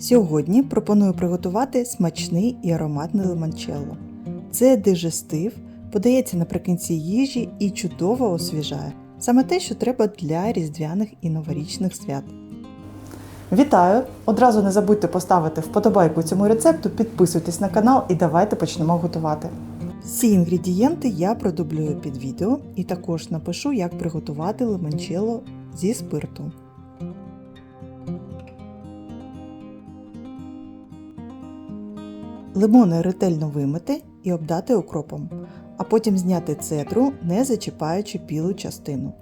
Сьогодні пропоную приготувати смачний і ароматний лимончелло. Це дижестив, подається наприкінці їжі і чудово освіжає. Саме те, що треба для різдвяних і новорічних свят. Вітаю! Одразу не забудьте поставити вподобайку цьому рецепту, підписуйтесь на канал і давайте почнемо готувати. Всі інгредієнти я продублюю під відео і також напишу, як приготувати лимончелло зі спирту. Лимони ретельно вимити і обдати окропом, а потім зняти цедру, не зачіпаючи білу частину.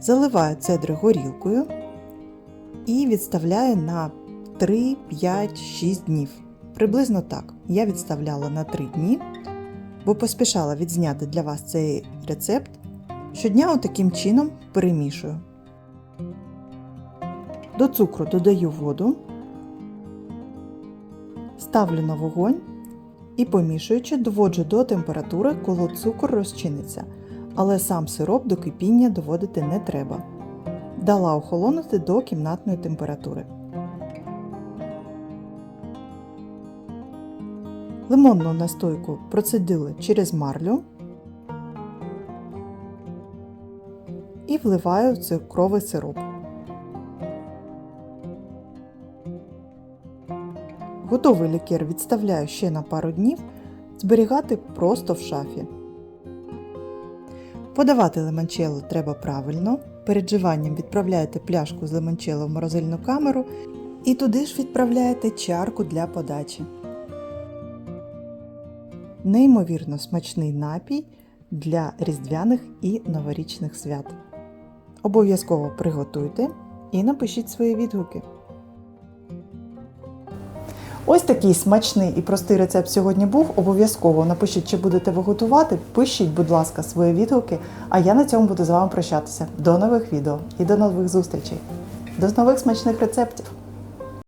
Заливаю цедри горілкою і відставляю на 3, 5, 6 днів. Приблизно так. Я відставляла на 3 дні, бо поспішала відзняти для вас цей рецепт. Щодня таким чином перемішую. До цукру додаю воду, ставлю на вогонь і помішуючи, доводжу до температури, коли цукор розчиниться, але сам сироп до кипіння доводити не треба. Дала охолонути до кімнатної температури. Лимонну настойку процедили через марлю і вливаю в цукровий сироп. Готовий лікер відставляю ще на пару днів, зберігати просто в шафі. Подавати лимончелло треба правильно. Перед живанням відправляєте пляшку з лимончелло в морозильну камеру і туди ж відправляєте чарку для подачі. Неймовірно смачний напій для різдвяних і новорічних свят. Обов'язково приготуйте і напишіть свої відгуки. Ось такий смачний і простий рецепт сьогодні був. Обов'язково напишіть, чи будете ви готувати. Пишіть, будь ласка, свої відгуки. А я на цьому буду з вами прощатися. До нових відео і до нових зустрічей. До нових смачних рецептів!